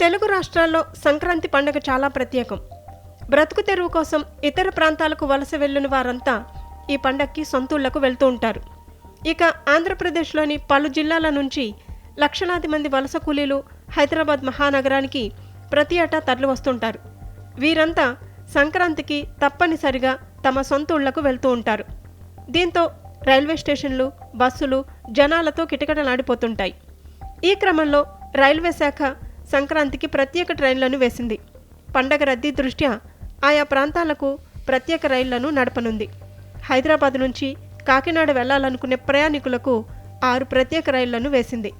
తెలుగు రాష్ట్రాల్లో సంక్రాంతి పండుగ చాలా ప్రత్యేకం. బ్రతుకు తెరువు కోసం ఇతర ప్రాంతాలకు వలస వెళ్ళిన వారంతా ఈ పండగకి సొంతూళ్ళకు వెళ్తూ ఉంటారు. ఇక ఆంధ్రప్రదేశ్లోని పలు జిల్లాల నుంచి లక్షలాది మంది వలస కూలీలు హైదరాబాద్ మహానగరానికి ప్రతి ఏటా తరలి వస్తుంటారు. వీరంతా సంక్రాంతికి తప్పనిసరిగా తమ సొంతూళ్ళకు వెళ్తూ ఉంటారు. దీంతో రైల్వే స్టేషన్లు బస్సులు జనాలతో కిటకిటలాడిపోతుంటాయి. ఈ క్రమంలో రైల్వే శాఖ సంక్రాంతికి ప్రత్యేక ట్రైన్లను వేసింది. పండగ రద్దీ దృష్ట్యా ఆయా ప్రాంతాలకు ప్రత్యేక రైళ్ళను నడపనుంది. హైదరాబాద్ నుంచి కాకినాడ వెళ్ళాలనుకునే ప్రయాణికులకు ఆరు ప్రత్యేక రైళ్ళను వేసింది.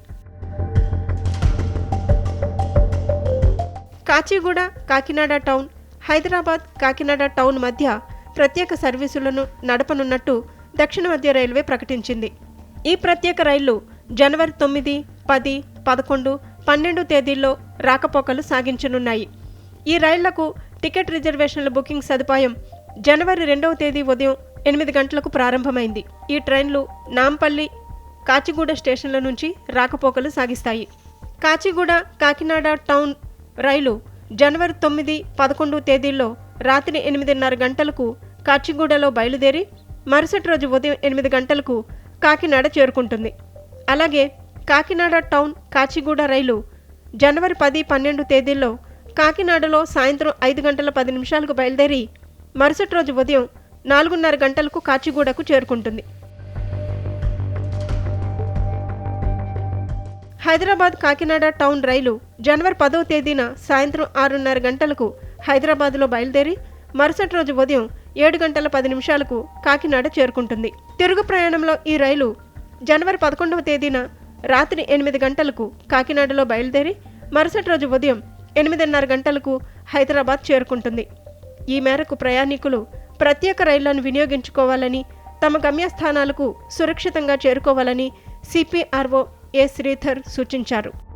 కాచిగూడ కాకినాడ టౌన్ హైదరాబాద్ కాకినాడ టౌన్ మధ్య ప్రత్యేక సర్వీసులను నడపనున్నట్టు దక్షిణ మధ్య రైల్వే ప్రకటించింది. ఈ ప్రత్యేక రైళ్ళు జనవరి తొమ్మిది పది పదకొండు పన్నెండు తేదీల్లో రాకపోకలు సాగించనున్నాయి. ఈ రైళ్ళకు టికెట్ రిజర్వేషన్ల బుకింగ్ సదుపాయం జనవరి రెండవ తేదీ ఉదయం ఎనిమిది గంటలకు ప్రారంభమైంది. ఈ ట్రైన్లు నాంపల్లి కాచిగూడ స్టేషన్ల నుంచి రాకపోకలు సాగిస్తాయి. కాచిగూడ కాకినాడ టౌన్ రైలు జనవరి తొమ్మిది పదకొండు తేదీల్లో రాత్రి ఎనిమిదిన్నర గంటలకు కాచిగూడలో బయలుదేరి మరుసటి రోజు ఉదయం ఎనిమిది గంటలకు కాకినాడ చేరుకుంటుంది. అలాగే కాకినాడ టౌన్ కాచిగూడ రైలు. జనవరి పది పన్నెండు తేదీల్లో కాకినాడలో సాయంత్రం ఐదు గంటల పది నిమిషాలకు బయలుదేరి మరుసటి రోజు ఉదయం నాలుగున్నర గంటలకు కాచిగూడకు చేరుకుంటుంది. హైదరాబాద్ కాకినాడ టౌన్ రైలు జనవరి పదవ తేదీన సాయంత్రం ఆరున్నర గంటలకు హైదరాబాద్లో బయలుదేరి మరుసటి రోజు ఉదయం ఏడు గంటల పది నిమిషాలకు కాకినాడ చేరుకుంటుంది. తిరుగు ప్రయాణంలో ఈ రైలు జనవరి పదకొండవ తేదీన రాత్రి ఎనిమిది గంటలకు కాకినాడలో బయలుదేరి మరుసటి రోజు ఉదయం ఎనిమిదిన్నర గంటలకు హైదరాబాద్ చేరుకుంటుంది. ఈ మేరకు ప్రయాణికులు ప్రత్యేక రైళ్ళను వినియోగించుకోవాలని తమ గమ్యస్థానాలకు సురక్షితంగా చేరుకోవాలని సిపిఆర్ఓ ఏ శ్రీధర్ సూచించారు.